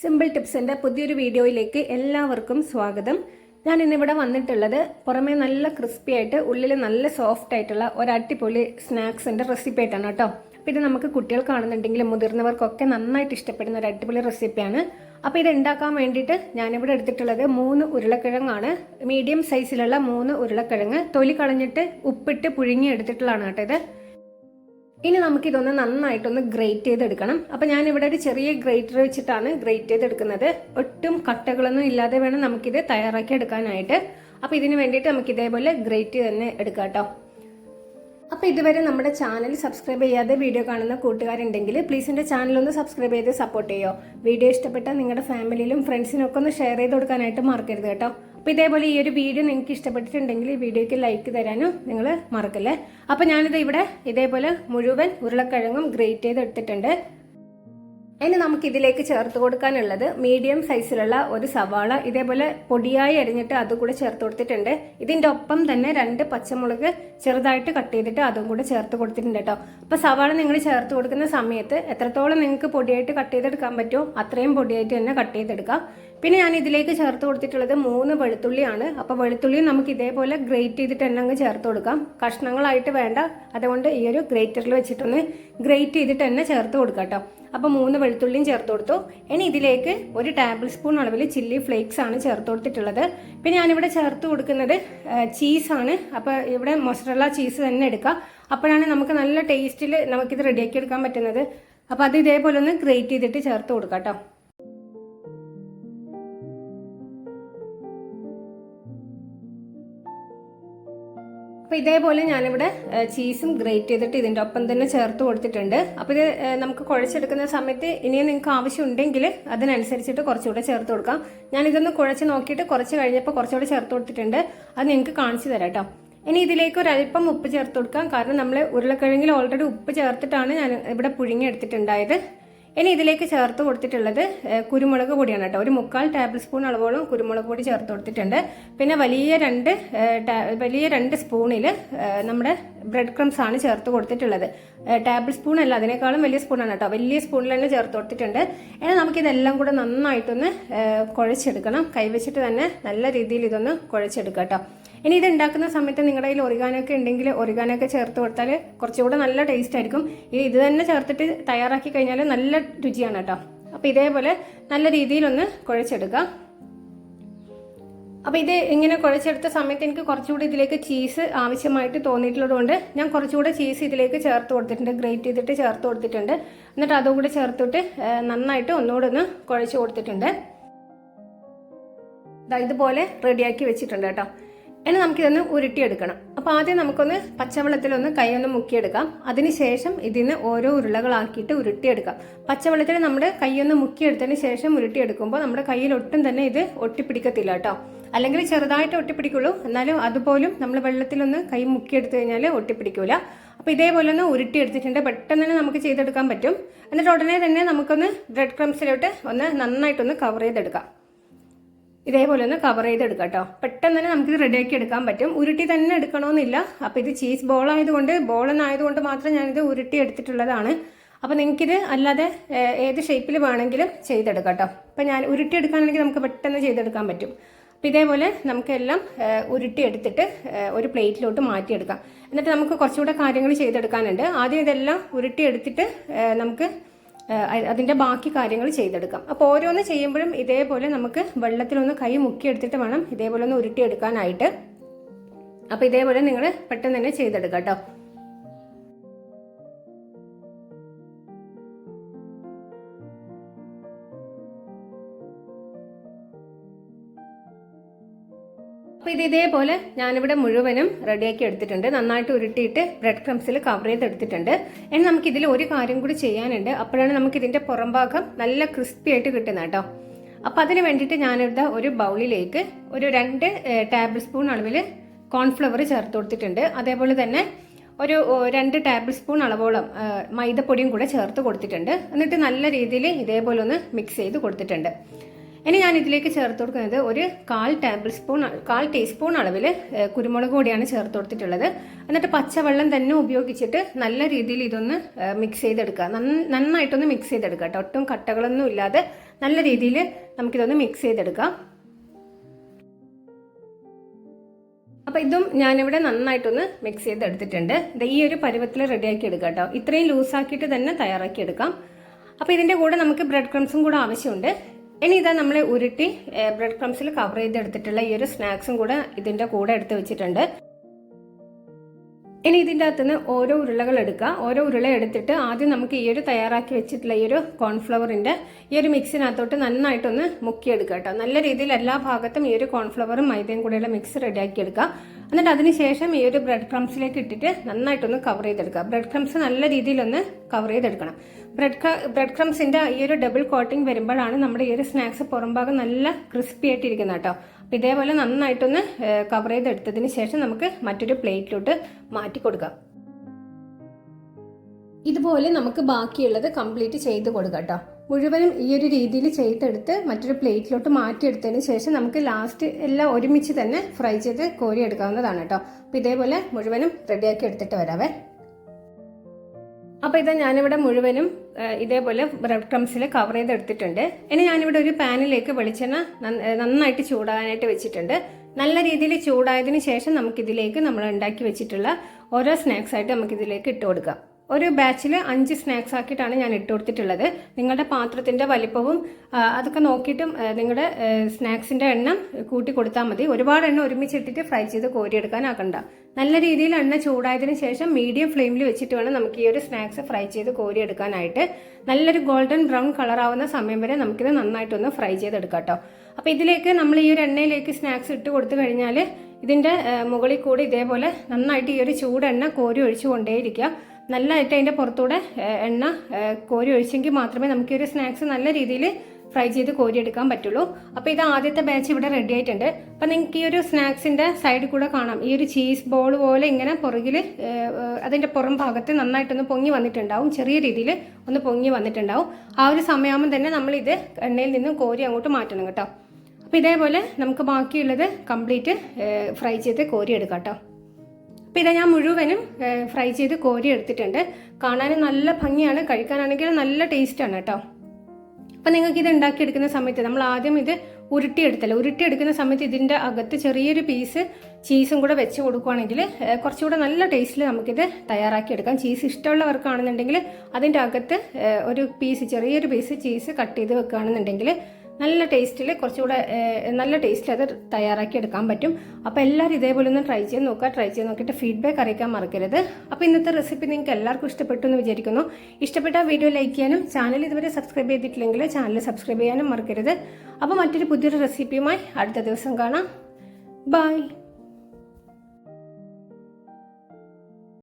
Simple ടിപ്സിന്റെ പുതിയൊരു വീഡിയോയിലേക്ക് എല്ലാവർക്കും സ്വാഗതം. ഞാൻ ഇന്നിവിടെ വന്നിട്ടുള്ളത് പുറമേ നല്ല ക്രിസ്പി ആയിട്ട് ഉള്ളിൽ നല്ല സോഫ്റ്റ് ആയിട്ടുള്ള ഒരു അടിപൊളി സ്നാക്സിന്റെ റെസിപ്പി ആയിട്ടാണ് കേട്ടോ. അപ്പോൾ ഇത് നമുക്ക് കുട്ടികൾ കാണുന്നുണ്ടെങ്കിലും മുതിർന്നവർക്കൊക്കെ നന്നായിട്ട് ഇഷ്ടപ്പെടുന്ന ഒരു അടിപൊളി റെസിപ്പിയാണ് അപ്പോൾ ഇത് ഉണ്ടാക്കാൻ വേണ്ടിയിട്ട് ഞാനിവിടെ എടുത്തിട്ടുള്ളത് മൂന്ന് ഉരുളക്കിഴങ്ങാണ്. മീഡിയം സൈസിലുള്ള മൂന്ന് ഉരുളക്കിഴങ്ങ് തൊലി കളഞ്ഞിട്ട് ഉപ്പിട്ട് പുഴുങ്ങി എടുത്തിട്ടുള്ളതാണ് കേട്ടോ ഇത്. ഇനി നമുക്ക് നമുക്കിതൊന്ന് നന്നായിട്ടൊന്ന് ഗ്രേറ്റ് ചെയ്തെടുക്കണം. ഞാൻ ഇവിടെ ഒരു ചെറിയ ഗ്രേറ്റർ വെച്ചിട്ടാണ് ഗ്രേറ്റ് ചെയ്തെടുക്കുന്നത്. ഒട്ടും കട്ടകളൊന്നും ഇല്ലാതെ വേണം നമുക്കിത് തയ്യാറാക്കി എടുക്കാനായിട്ട്. അപ്പം ഇതിന് വേണ്ടിയിട്ട് നമുക്ക് ഇതേപോലെ ഗ്രേറ്റ് തന്നെ എടുക്കാം കേട്ടോ. അപ്പോൾ ഇതുവരെ നമ്മുടെ ചാനൽ സബ്സ്ക്രൈബ് ചെയ്യാതെ വീഡിയോ കാണുന്ന കൂട്ടുകാരുണ്ടെങ്കിൽ പ്ലീസ് എന്റെ ചാനൽ ഒന്ന് സബ്സ്ക്രൈബ് ചെയ്ത് സപ്പോർട്ട് ചെയ്യോ. വീഡിയോ ഇഷ്ടപ്പെട്ടാൽ നിങ്ങളുടെ ഫാമിലിയിലും ഫ്രണ്ട്സിനൊക്കെ ഒന്ന് ഷെയർ ചെയ്ത് കൊടുക്കാനായിട്ട് മറക്കരുത് കേട്ടോ. അപ്പോൾ ഇതേപോലെ ഈ ഒരു വീഡിയോ നിങ്ങൾക്ക് ഇഷ്ടപ്പെട്ടിട്ടുണ്ടെങ്കിൽ ഈ വീഡിയോയ്ക്ക് ലൈക്ക് തരാനും നിങ്ങൾ മറക്കല്ലേ? അപ്പോൾ ഞാനിത് ഇവിടെ ഇതേപോലെ മുഴുവൻ ഉരുളക്കിഴങ്ങും ഗ്രേറ്റ് ചെയ്ത് എടുത്തിട്ടുണ്ട്. ഇനി നമുക്ക് ഇതിലേക്ക് ചേർത്ത് കൊടുക്കാനുള്ളത് മീഡിയം സൈസിലുള്ള ഒരു സവാള ഇതേപോലെ പൊടിയായി അരിഞ്ഞിട്ട് അതും കൂടെ ചേർത്ത് കൊടുത്തിട്ടുണ്ട്. ഇതിന്റെ ഒപ്പം തന്നെ രണ്ട് പച്ചമുളക് ചെറുതായിട്ട് കട്ട് ചെയ്തിട്ട് അതും കൂടെ ചേർത്ത് കൊടുത്തിട്ടുണ്ട് കേട്ടോ അപ്പോൾ സവാള നിങ്ങൾ ചേർത്ത് കൊടുക്കുന്ന സമയത്ത് എത്രത്തോളം നിങ്ങൾക്ക് പൊടിയായിട്ട് കട്ട് ചെയ്തെടുക്കാൻ പറ്റുമോ അത്രയും പൊടിയായിട്ട് തന്നെ കട്ട് ചെയ്തെടുക്കാം. പിന്നെ ഞാൻ ഇതിലേക്ക് ചേർത്ത് കൊടുത്തിട്ടുള്ളത് മൂന്ന് വെളുത്തുള്ളിയാണ്. അപ്പോൾ വെളുത്തുള്ളി നമുക്ക് ഇതേപോലെ ഗ്രേറ്റ് ചെയ്തിട്ട് തന്നെ അങ്ങ് ചേർത്ത് കൊടുക്കാം. കഷ്ണങ്ങളായിട്ട് വേണ്ട. അതുകൊണ്ട് ഈ ഒരു ഗ്രേറ്ററിൽ വെച്ചിട്ടൊന്ന് ഗ്രേറ്റ് ചെയ്തിട്ട് തന്നെ ചേർത്ത് കൊടുക്കാം കേട്ടോ. അപ്പോൾ മൂന്ന് വെളുത്തുള്ളിയും ചേർത്ത് കൊടുത്തു. ഇനി ഇതിലേക്ക് ഒരു ടേബിൾ സ്പൂൺ അളവിൽ ചില്ലി ഫ്ലേക്സ് ആണ് ചേർത്ത് കൊടുത്തിട്ടുള്ളത്. പിന്നെ ഞാനിവിടെ ചേർത്ത് കൊടുക്കുന്നത് ചീസാണ് അപ്പോൾ ഇവിടെ മൊസറല്ല ചീസ് തന്നെ എടുക്കാം. അപ്പോഴാണ് നമുക്ക് നല്ല ടേസ്റ്റിൽ നമുക്കിത് റെഡിയാക്കി എടുക്കാൻ പറ്റുന്നത്. അപ്പോൾ അത് ഇതേപോലെ ഒന്ന് ഗ്രേറ്റ് ചെയ്തിട്ട് ചേർത്ത് കൊടുക്കാം കേട്ടോ. അപ്പോൾ ഇതേപോലെ ഞാനിവിടെ ചീസും ഗ്രേറ്റ് ചെയ്തിട്ട് ഇതിന്റെ ഒപ്പം തന്നെ ചേർത്ത് കൊടുത്തിട്ടുണ്ട്. അപ്പോൾ ഇത് നമുക്ക് കുഴച്ചെടുക്കുന്ന സമയത്ത് ഇനിയും നിങ്ങൾക്ക് ആവശ്യമുണ്ടെങ്കിൽ അതിനനുസരിച്ചിട്ട് കുറച്ചുകൂടെ ചേർത്ത് കൊടുക്കാം. ഞാൻ ഇതൊന്ന് കുഴച്ച് നോക്കിയിട്ട് കുറച്ച് കഴിഞ്ഞപ്പോൾ കുറച്ചുകൂടെ ചേർത്ത് കൊടുത്തിട്ടുണ്ട്. അത് നിങ്ങൾക്ക് കാണിച്ചു തരാം കേട്ടോ. ഇനി ഇതിലേക്ക് ഒരു അല്പം ഉപ്പ് ചേർത്ത് കൊടുക്കാം. കാരണം നമ്മൾ ഉരുളക്കിഴങ്ങിൽ ഓൾറെഡി ഉപ്പ് ചേർത്തിട്ടാണ് ഞാൻ ഇവിടെ പുഴുങ്ങി എടുത്തിട്ടുണ്ടായത്. ഇനി ഇതിലേക്ക് ചേർത്ത് കൊടുത്തിട്ടുള്ളത് കുരുമുളക് പൊടിയാണ് കേട്ടോ. ഒരു മുക്കാൽ ടേബിൾ സ്പൂൺ അളവോളം കുരുമുളക് പൊടി ചേർത്ത് കൊടുത്തിട്ടുണ്ട്. പിന്നെ വലിയ രണ്ട് വലിയ രണ്ട് സ്പൂണിൽ നമ്മുടെ ബ്രെഡ് ക്രംസ് ആണ് ചേർത്ത് കൊടുത്തിട്ടുള്ളത്. ടേബിൾ സ്പൂൺ അല്ല അതിനേക്കാളും വലിയ സ്പൂണാണ് കേട്ടോ. വലിയ സ്പൂണിൽ തന്നെ ചേർത്ത് കൊടുത്തിട്ടുണ്ട്. ഇനി നമുക്കിതെല്ലാം കൂടെ നന്നായിട്ടൊന്ന് കുഴച്ചെടുക്കണം. കൈവച്ചിട്ട് തന്നെ നല്ല രീതിയിൽ ഇതൊന്ന് കുഴച്ചെടുക്കാം കേട്ടോ. ഇനി ഇത് ഉണ്ടാക്കുന്ന സമയത്ത് നിങ്ങളുടെ കയ്യിൽ ഒറിഗാനൊക്കെ ഉണ്ടെങ്കിൽ ഒറിഗാനൊക്കെ ചേർത്ത് കൊടുത്താൽ കുറച്ചുകൂടെ നല്ല ടേസ്റ്റ് ആയിരിക്കും. ഇനി ഇത് തന്നെ ചേർത്തിട്ട് തയ്യാറാക്കി കഴിഞ്ഞാൽ നല്ല രുചിയാണ് കേട്ടോ അപ്പോൾ ഇതേപോലെ നല്ല രീതിയിലൊന്ന് കുഴച്ചെടുക്കുക അപ്പോൾ ഇത് ഇങ്ങനെ കുഴച്ചെടുത്ത സമയത്ത് എനിക്ക് കുറച്ചുകൂടി ഇതിലേക്ക് ചീസ് ആവശ്യമായിട്ട് തോന്നിയിട്ടുള്ളതുകൊണ്ട് ഞാൻ കുറച്ചുകൂടെ ചീസ് ഇതിലേക്ക് ചേർത്ത് കൊടുത്തിട്ടുണ്ട്. ഗ്രേറ്റ് ചെയ്തിട്ട് ചേർത്ത് കൊടുത്തിട്ടുണ്ട്. എന്നിട്ട് അതും കൂടി ചേർത്തിട്ട് നന്നായിട്ട് ഒന്നുകൂടെ ഒന്ന് കുഴച്ച് കൊടുത്തിട്ടുണ്ട്. ഇതുപോലെ റെഡിയാക്കി വെച്ചിട്ടുണ്ട് കേട്ടോ ഇനി നമുക്കിതൊന്ന് ഉരുട്ടിയെടുക്കണം. അപ്പോൾ ആദ്യം നമുക്കൊന്ന് പച്ചവെള്ളത്തിലൊന്ന് കൈയൊന്ന് മുക്കിയെടുക്കാം. അതിനുശേഷം ഇതിന് ഓരോ ഉരുളകളാക്കിയിട്ട് ഉരുട്ടിയെടുക്കാം. പച്ചവെള്ളത്തിൽ നമ്മുടെ കൈയൊന്ന് മുക്കിയെടുത്തതിന് ശേഷം ഉരുട്ടിയെടുക്കുമ്പോൾ നമ്മുടെ കയ്യിൽ ഒട്ടും തന്നെ ഇത് ഒട്ടിപ്പിടിക്കത്തില്ല കേട്ടോ. അല്ലെങ്കിൽ ചെറുതായിട്ട് ഒട്ടിപ്പിടിക്കുള്ളൂ. എന്നാലും അതുപോലും നമ്മൾ വെള്ളത്തിലൊന്ന് കൈ മുക്കിയെടുത്തു കഴിഞ്ഞാൽ ഒട്ടിപ്പിടിക്കൂല. അപ്പോൾ ഇതേപോലെ ഒന്ന് ഉരുട്ടിയെടുത്തിട്ടുണ്ട്. പെട്ടെന്ന് തന്നെ നമുക്ക് ചെയ്തെടുക്കാൻ പറ്റും. എന്നിട്ട് ഉടനെ തന്നെ നമുക്കൊന്ന് ബ്രെഡ് ക്രംസിലോട്ട് ഒന്ന് നന്നായിട്ടൊന്ന് കവർ ചെയ്തെടുക്കാം. ഇതേപോലെ ഒന്ന് കവർ ചെയ്തെടുക്കാം കേട്ടോ പെട്ടെന്ന് തന്നെ നമുക്കിത് റെഡിയാക്കി എടുക്കാൻ പറ്റും. ഉരുട്ടി തന്നെ എടുക്കണമെന്നില്ല. അപ്പോൾ ഇത് ചീസ് ബോൾ ആയതുകൊണ്ട് ബോൾ എന്നായതുകൊണ്ട് മാത്രം ഞാനിത് ഉരുട്ടി എടുത്തിട്ടുള്ളതാണ്. അപ്പോൾ നിങ്ങൾക്കിത് അല്ലാതെ ഏത് ഷേപ്പിൽ വേണമെങ്കിലും ചെയ്തെടുക്കാം കേട്ടോ അപ്പോൾ ഞാൻ ഉരുട്ടി എടുക്കാനാണെങ്കിൽ നമുക്ക് പെട്ടെന്ന് ചെയ്തെടുക്കാൻ പറ്റും. അപ്പോൾ ഇതേപോലെ നമുക്കെല്ലാം ഉരുട്ടി എടുത്തിട്ട് ഒരു പ്ലേറ്റിലോട്ട് മാറ്റിയെടുക്കാം. എന്നിട്ട് നമുക്ക് കുറച്ചുകൂടെ കാര്യങ്ങൾ ചെയ്തെടുക്കാനുണ്ട്. ആദ്യം ഇതെല്ലാം ഉരുട്ടി എടുത്തിട്ട് നമുക്ക് അതിന്റെ ബാക്കി കാര്യങ്ങൾ ചെയ്തെടുക്കാം. അപ്പോൾ ഓരോന്ന് ചെയ്യുമ്പോഴും ഇതേപോലെ നമുക്ക് വെള്ളത്തിലൊന്ന് കൈ മുക്കിയെടുത്തിട്ട് വേണം ഇതേപോലെ ഒന്ന് ഉരുട്ടിയെടുക്കാനായിട്ട്. അപ്പോൾ ഇതേപോലെ നിങ്ങൾ പെട്ടെന്ന് തന്നെ ചെയ്തെടുക്കാം കേട്ടോ. അപ്പോൾ ഇത് ഇതേപോലെ ഞാനിവിടെ മുഴുവനും റെഡിയാക്കി എടുത്തിട്ടുണ്ട്. നന്നായിട്ട് ഉരുട്ടിയിട്ട് ബ്രെഡ് ക്രംസിൽ കവർ ചെയ്തെടുത്തിട്ടുണ്ട് ഇനി നമുക്ക് ഇതിൽ ഒരു കാര്യം കൂടി ചെയ്യാനുണ്ട്. അപ്പോഴാണ് നമുക്ക് ഇതിന്റെ പുറം ഭാഗം നല്ല ക്രിസ്പി ആയിട്ട് കിട്ടുന്നത് കേട്ടോ. അപ്പോൾ അതിന് വേണ്ടിയിട്ട് ഞാനിവിടെ ഒരു ബൗളിലേക്ക് ഒരു രണ്ട് ടേബിൾ സ്പൂൺ അളവിൽ കോൺഫ്ലവർ ചേർത്ത് കൊടുത്തിട്ടുണ്ട്. അതേപോലെ തന്നെ ഒരു രണ്ട് ടേബിൾ സ്പൂൺ അളവോളം മൈദപ്പൊടിയും കൂടെ ചേർത്ത് കൊടുത്തിട്ടുണ്ട്. എന്നിട്ട് നല്ല രീതിയിൽ ഇതേപോലെ ഒന്ന് മിക്സ് ചെയ്ത് കൊടുത്തിട്ടുണ്ട്. ഇനി ഞാൻ ഇതിലേക്ക് ചേർത്ത് കൊടുക്കുന്നത് ഒരു കാൽ ടേബിൾ സ്പൂൺ കാൽ ടീസ്പൂൺ അളവിൽ കുരുമുളക് പൊടിയാണ് ചേർത്ത് കൊടുത്തിട്ടുള്ളത്. എന്നിട്ട് പച്ചവെള്ളം തന്നെ ഉപയോഗിച്ചിട്ട് നല്ല രീതിയിൽ ഇതൊന്ന് മിക്സ് ചെയ്തെടുക്കുക. നന്നായിട്ടൊന്ന് മിക്സ് ചെയ്തെടുക്കുക കേട്ടോ. ഒട്ടും കട്ടകളൊന്നും ഇല്ലാതെ നല്ല രീതിയിൽ നമുക്കിതൊന്ന് മിക്സ് ചെയ്തെടുക്കാം. അപ്പോൾ ഇതും ഞാനിവിടെ നന്നായിട്ടൊന്ന് മിക്സ് ചെയ്തെടുത്തിട്ടുണ്ട്. ഇത് ഈ ഒരു പരുവത്തിൽ റെഡിയാക്കി എടുക്കാം കേട്ടോ. ഇത്രയും ലൂസാക്കിയിട്ട് തന്നെ തയ്യാറാക്കി എടുക്കാം. അപ്പോൾ ഇതിന്റെ കൂടെ നമുക്ക് ബ്രെഡ് ക്രംസും കൂടെ ആവശ്യമുണ്ട്. ഇനി ഇതാ നമ്മൾ ഉരുട്ടി ബ്രെഡ് ക്രംസിൽ കവർ ചെയ്തെടുത്തിട്ടുള്ള ഈ ഒരു സ്നാക്സും കൂടെ ഇതിന്റെ കൂടെ എടുത്ത് വെച്ചിട്ടുണ്ട്. ഇനി ഇതിന്റെ അകത്തുനിന്ന് ഓരോ ഉരുളകൾ എടുക്കുക. ഓരോ ഉരുള എടുത്തിട്ട് ആദ്യം നമുക്ക് ഈ ഒരു തയ്യാറാക്കി വെച്ചിട്ടുള്ള ഈ ഒരു കോൺഫ്ലവറിന്റെ ഈ ഒരു മിക്സിനകത്തോട്ട് നന്നായിട്ടൊന്ന് മുക്കിയെടുക്കുക കേട്ടോ. നല്ല രീതിയിൽ എല്ലാ ഭാഗത്തും ഈ ഒരു കോൺഫ്ലവറും മൈദയും കൂടെയുള്ള മിക്സ് റെഡിയാക്കി എടുക്കുക. എന്നിട്ട് അതിനുശേഷം ഈ ഒരു ബ്രെഡ് ക്രംസിലേക്ക് ഇട്ടിട്ട് നന്നായിട്ടൊന്ന് കവർ ചെയ്തെടുക്കുക. ബ്രെഡ് ക്രംസ് നല്ല രീതിയിലൊന്ന് കവർ ചെയ്തെടുക്കണം. ബ്രെഡ് ബ്രെഡ് ക്രംസിന്റെ ഈ ഒരു ഡബിൾ കോട്ടിംഗ് വരുമ്പോഴാണ് നമ്മുടെ ഈ ഒരു സ്നാക്സ് പുറംഭാഗം നല്ല ക്രിസ്പി ആയിട്ടിരിക്കുന്നത് കേട്ടോ. അപ്പം ഇതേപോലെ നന്നായിട്ടൊന്ന് കവർ ചെയ്തെടുത്തതിന് ശേഷം നമുക്ക് മറ്റൊരു പ്ലേറ്റിലോട്ട് മാറ്റി കൊടുക്കാം. ഇതുപോലെ നമുക്ക് ബാക്കിയുള്ളത് കംപ്ലീറ്റ് ചെയ്ത് കൊടുക്കാം കേട്ടോ. മുഴുവനും ഈ ഒരു രീതിയിൽ ചെയ്തെടുത്ത് മറ്റൊരു പ്ലേറ്റിലോട്ട് മാറ്റിയെടുത്തതിന് ശേഷം നമുക്ക് ലാസ്റ്റ് എല്ലാം ഒരുമിച്ച് തന്നെ ഫ്രൈ ചെയ്ത് കോരി എടുക്കാവുന്നതാണ് കേട്ടോ. അപ്പോൾ ഇതേപോലെ മുഴുവനും റെഡിയാക്കി എടുത്തിട്ട് വരാവേ. അപ്പോൾ ഇതാ ഞാനിവിടെ മുഴുവനും ഇതേപോലെ ബ്രെഡ് ക്രംസിൽ കവർ ചെയ്തെടുത്തിട്ടുണ്ട്. ഇനി ഞാനിവിടെ ഒരു പാനിലേക്ക് വെളിച്ചെണ്ണ നന്നായിട്ട് ചൂടാകാനായിട്ട് വെച്ചിട്ടുണ്ട്. നല്ല രീതിയിൽ ചൂടായതിനു ശേഷം നമുക്കിതിലേക്ക് നമ്മൾ ഉണ്ടാക്കി വെച്ചിട്ടുള്ള ഓരോ സ്നാക്സ് ആയിട്ട് നമുക്കിതിലേക്ക് ഇട്ട് കൊടുക്കാം. ഒരു ബാച്ചിൽ അഞ്ച് സ്നാക്സ് ആക്കിയിട്ടാണ് ഞാൻ ഇട്ട് കൊടുത്തിട്ടുള്ളത്. നിങ്ങളുടെ പാത്രത്തിന്റെ വലിപ്പവും അതൊക്കെ നോക്കിയിട്ടും നിങ്ങളുടെ സ്നാക്സിന്റെ എണ്ണം കൂട്ടി കൊടുത്താൽ മതി. ഒരുപാട് എണ്ണ ഒരുമിച്ചിട്ടിട്ട് ഫ്രൈ ചെയ്ത് കോരിയെടുക്കാനാക്കണ്ട നല്ല രീതിയിൽ എണ്ണ ചൂടായതിനു ശേഷം മീഡിയം ഫ്ലെയിമിൽ വെച്ചിട്ട് വേണം നമുക്ക് ഈ ഒരു സ്നാക്സ് ഫ്രൈ ചെയ്ത് കോരിയെടുക്കാനായിട്ട് നല്ലൊരു ഗോൾഡൻ ബ്രൗൺ കളർ ആവുന്ന സമയം വരെ നമുക്കിത് നന്നായിട്ടൊന്ന് ഫ്രൈ ചെയ്തെടുക്കാം കേട്ടോ അപ്പോൾ ഇതിലേക്ക് നമ്മൾ ഈ ഒരു എണ്ണയിലേക്ക് സ്നാക്സ് ഇട്ട് കൊടുത്തു കഴിഞ്ഞാൽ ഇതിന്റെ മുകളിൽ കൂടി ഇതേപോലെ നന്നായിട്ട് ഈ ഒരു ചൂടെണ്ണ കോരി ഒഴിച്ചു കൊണ്ടേയിരിക്കുക നല്ലതായിട്ട് അതിന്റെ പുറത്തൂടെ എണ്ണ കോരി ഒഴിച്ചെങ്കിൽ മാത്രമേ നമുക്ക് ഒരു സ്നാക്സ് നല്ല രീതിയിൽ ഫ്രൈ ചെയ്ത് കോരിയെടുക്കാൻ പറ്റുള്ളൂ. അപ്പോൾ ഇത് ആദ്യത്തെ ബാച്ച് ഇവിടെ റെഡി ആയിട്ടുണ്ട്. അപ്പം നിങ്ങൾക്ക് ഈ ഒരു സ്നാക്സിന്റെ സൈഡിൽ കൂടെ കാണാം. ഈ ഒരു ചീസ് ബോൾ പോലെ ഇങ്ങനെ പുറകിൽ അതിന്റെ പുറം ഭാഗത്ത് നന്നായിട്ടൊന്ന് പൊങ്ങി വന്നിട്ടുണ്ടാവും. ചെറിയ രീതിയിൽ ഒന്ന് പൊങ്ങി വന്നിട്ടുണ്ടാവും. ആ ഒരു സമയമാകുമ്പോൾ തന്നെ നമ്മളിത് എണ്ണയിൽ നിന്നും കോരി അങ്ങോട്ട് മാറ്റണം കേട്ടോ. അപ്പോൾ ഇതേപോലെ നമുക്ക് ബാക്കിയുള്ളത് കംപ്ലീറ്റ് ഫ്രൈ ചെയ്ത് കോരി എടുക്കാം കേട്ടോ. അപ്പോൾ ഇതാ ഞാൻ മുഴുവനും ഫ്രൈ ചെയ്ത് കോരി എടുത്തിട്ടുണ്ട്. കാണാൻ നല്ല ഭംഗിയാണ്. കഴിക്കാനാണെങ്കിൽ നല്ല ടേസ്റ്റാണ് കേട്ടോ. അപ്പോൾ നിങ്ങൾക്ക് ഇത് ഉണ്ടാക്കിയെടുക്കുന്ന സമയത്ത് നമ്മൾ ആദ്യം ഇത് ഉരുട്ടിയെടുത്തല്ലോ? ഉരുട്ടിയെടുക്കുന്ന സമയത്ത് ഇതിന്റെ അകത്ത് ചെറിയൊരു പീസ് ചീസും കൂടെ വെച്ച് കൊടുക്കുകയാണെങ്കിൽ കുറച്ചുകൂടെ നല്ല ടേസ്റ്റിൽ നമുക്കിത് തയ്യാറാക്കിയെടുക്കാം. ചീസ് ഇഷ്ടമുള്ളവർക്കാണെന്നുണ്ടെങ്കിൽ അതിന്റെ അകത്ത് ഒരു പീസ് ചെറിയൊരു പീസ് ചീസ് കട്ട് ചെയ്ത് വെക്കുകയാണെന്നുണ്ടെങ്കിൽ നല്ല ടേസ്റ്റിൽ കുറച്ചുകൂടെ നല്ല ടേസ്റ്റിൽ അത് തയ്യാറാക്കി എടുക്കാൻ പറ്റും. അപ്പോൾ എല്ലാവരും ഇതേപോലെ ഒന്ന് ട്രൈ ചെയ്ത് നോക്കുക. ട്രൈ ചെയ്ത് നോക്കിയിട്ട് ഫീഡ്ബാക്ക് അറിയിക്കാൻ മറക്കരുത്. അപ്പോൾ ഇന്നത്തെ റെസിപ്പി നിങ്ങൾക്ക് എല്ലാവർക്കും ഇഷ്ടപ്പെട്ടു എന്ന് വിചാരിക്കുന്നു. ഇഷ്ടപ്പെട്ട വീഡിയോ ലൈക്ക് ചെയ്യാനും ചാനൽ ഇതുവരെ സബ്സ്ക്രൈബ് ചെയ്തിട്ടില്ലെങ്കിൽ ചാനൽ സബ്സ്ക്രൈബ് ചെയ്യാനും മറക്കരുത്. അപ്പോൾ മറ്റൊരു പുതിയൊരു റെസിപ്പിയുമായി അടുത്ത ദിവസം കാണാം. ബൈ